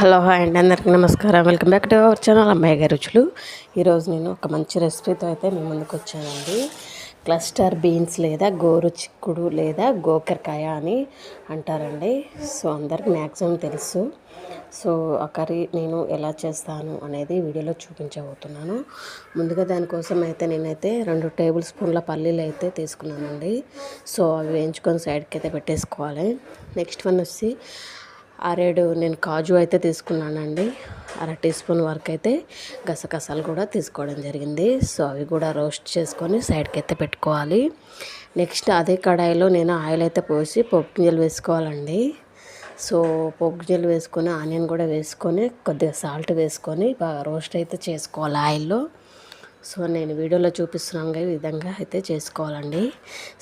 Hello hi అండి అందరికీ నమస్కారం. Welcome back to our channel అమ్మాయి గారి రుచులు. ఈరోజు నేను ఒక మంచి రెసిపీతో అయితే మీ ముందుకు వచ్చానండి. క్లస్టర్ బీన్స్ లేదా గోరు చిక్కుడు లేదా గోకరకాయ అని అంటారండి. సో అందరికి మ్యాక్సిమం తెలుసు. సో ఆ కర్రీ నేను ఎలా చేస్తాను అనేది వీడియోలో చూపించబోతున్నాను. ముందుగా దానికోసం అయితే నేనైతే రెండు టేబుల్ స్పూన్ల పల్లీలు అయితే తీసుకున్నానండి. సో అవి వేయించుకొని సైడ్కి అయితే పెట్టేసుకోవాలి. నెక్స్ట్ వన్ వచ్చి అరేడు నేను కాజు అయితే తీసుకున్నానండి. అర టీ స్పూన్ వరకు అయితే గసగసాలు కూడా తీసుకోవడం జరిగింది. సో అవి కూడా రోస్ట్ చేసుకొని సైడ్కి అయితే పెట్టుకోవాలి. నెక్స్ట్ అదే కడాయిలో నేను ఆయిల్ అయితే పోసి పప్పు గింజలు వేసుకోవాలండి. సో పప్పు గింజలు వేసుకొని ఆనియన్ కూడా వేసుకొని కొద్దిగా సాల్ట్ వేసుకొని బాగా రోస్ట్ అయితే చేసుకోవాలి ఆయిల్లో. సో నేను వీడియోలో చూపిస్తున్నాను ఈ విధంగా అయితే చేసుకోవాలండి.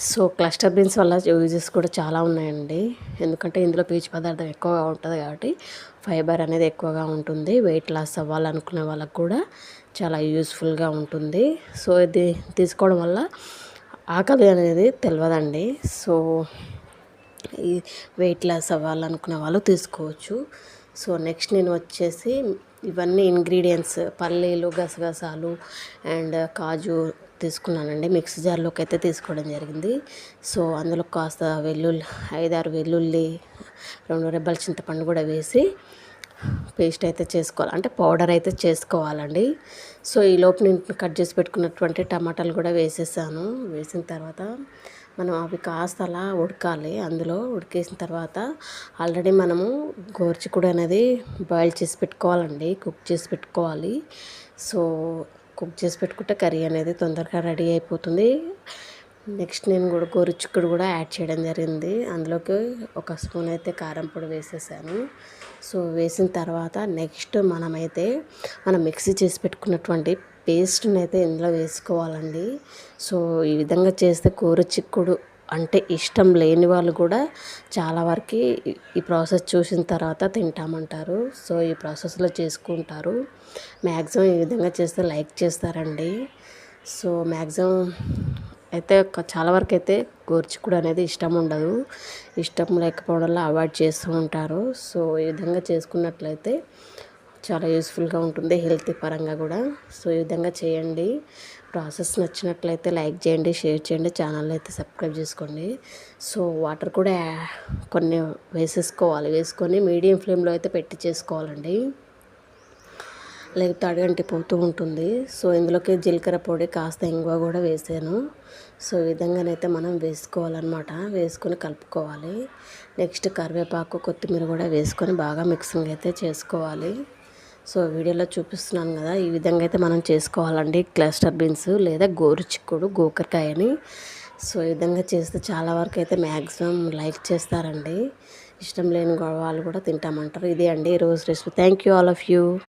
సో క్లస్టర్ బీన్స్ వల్ల యూజెస్ కూడా చాలా ఉన్నాయండి. ఎందుకంటే ఇందులో పీచు పదార్థం ఎక్కువగా ఉంటుంది కాబట్టి ఫైబర్ అనేది ఎక్కువగా ఉంటుంది. వెయిట్ లాస్ అవ్వాలనుకునే వాళ్ళకు కూడా చాలా యూస్ఫుల్గా ఉంటుంది. సో ఇది తీసుకోవడం వల్ల ఆకలి అనేది తెలియదండి సో ఈ వెయిట్ లాస్ అవ్వాలనుకునే వాళ్ళు తీసుకోవచ్చు. సో నెక్స్ట్ నేను వచ్చేసి ఇవన్నీ ఇంగ్రీడియంట్స్ పల్లీలు గసగసాలు అండ్ కాజు తీసుకున్నానండి. మిక్సీ జార్లోకి అయితే తీసుకోవడం జరిగింది. సో అందులో కాస్త వెల్లుల్లి ఐదారు వెల్లుల్లి రెండు రెబ్బల చింతపండు కూడా వేసి పేస్ట్ అయితే చేసుకోవాలి. అంటే పౌడర్ అయితే చేసుకోవాలండి. సో ఈ లోపు నేను కట్ చేసి పెట్టుకున్నటువంటి టమాటాలు కూడా వేసేసాను. వేసిన తర్వాత మనం అవి కాస్త అలా ఉడకాలి. అందులో ఉడికేసిన తర్వాత ఆల్రెడీ మనము గోర్చికుడు అనేది బాయిల్ చేసి పెట్టుకోవాలండి. కుక్ చేసి పెట్టుకోవాలి. సో కుక్ చేసి పెట్టుకుంటే కర్రీ అనేది తొందరగా రెడీ అయిపోతుంది. నెక్స్ట్ నేను కూడా గోరుచిక్కుడు కూడా యాడ్ చేయడం జరిగింది. అందులోకి ఒక స్పూన్ అయితే కారం పొడి వేసేసాను. సో వేసిన తర్వాత నెక్స్ట్ మనమైతే మనం మిక్సీ చేసి పెట్టుకున్నటువంటి పేస్ట్ని అయితే ఇందులో వేసుకోవాలండి. సో ఈ విధంగా చేస్తే కూర చిక్కుడు అంటే ఇష్టం లేని వాళ్ళు కూడా చాలా వరకు ఈ ప్రాసెస్ చూసిన తర్వాత తింటామంటారు. సో ఈ ప్రాసెస్లో చేసుకుంటారు. మ్యాక్సిమం ఈ విధంగా చేస్తే లైక్ చేస్తారండి. సో మ్యాక్సిమం అయితే చాలా వరకు అయితే గోర్చికుడు అనేది ఇష్టం ఉండదు. ఇష్టం లేకపోవడంలో అవాయిడ్ చేస్తూ ఉంటారు. సో ఈ విధంగా చేసుకున్నట్లయితే చాలా యూస్ఫుల్గా ఉంటుంది. హెల్త్ పరంగా కూడా. సో ఈ విధంగా చేయండి. ప్రాసెస్ నచ్చినట్లయితే లైక్ చేయండి షేర్ చేయండి ఛానల్ అయితే సబ్స్క్రైబ్ చేసుకోండి. సో వాటర్ కూడా కొన్ని వేసేసుకోవాలి. వేసుకొని మీడియం ఫ్లేమ్లో అయితే పెట్టి చేసుకోవాలండి. లేకపోతే అడగంటి పోతూ ఉంటుంది. సో ఇందులోకి జీలకర్ర పొడి కాస్త ఇంగువ కూడా వేసాను. సో ఈ విధంగానైతే మనం వేసుకోవాలన్నమాట. వేసుకొని కలుపుకోవాలి. నెక్స్ట్ కరివేపాకు కొత్తిమీర కూడా వేసుకొని బాగా మిక్సింగ్ అయితే చేసుకోవాలి. సో వీడియోలో చూపిస్తున్నాను కదా ఈ విధంగా అయితే మనం చేసుకోవాలండి. క్లస్టర్ బీన్స్ లేదా గోరు చిక్కుడు గోకరకాయని. సో ఈ విధంగా చేస్తే చాలా వరకు అయితే మ్యాక్సిమం లైక్ చేస్తారండి. ఇష్టం లేని వాళ్ళు కూడా తింటామంటారు. ఇదే అండి ఈరోజు recipe. Thank you all of you.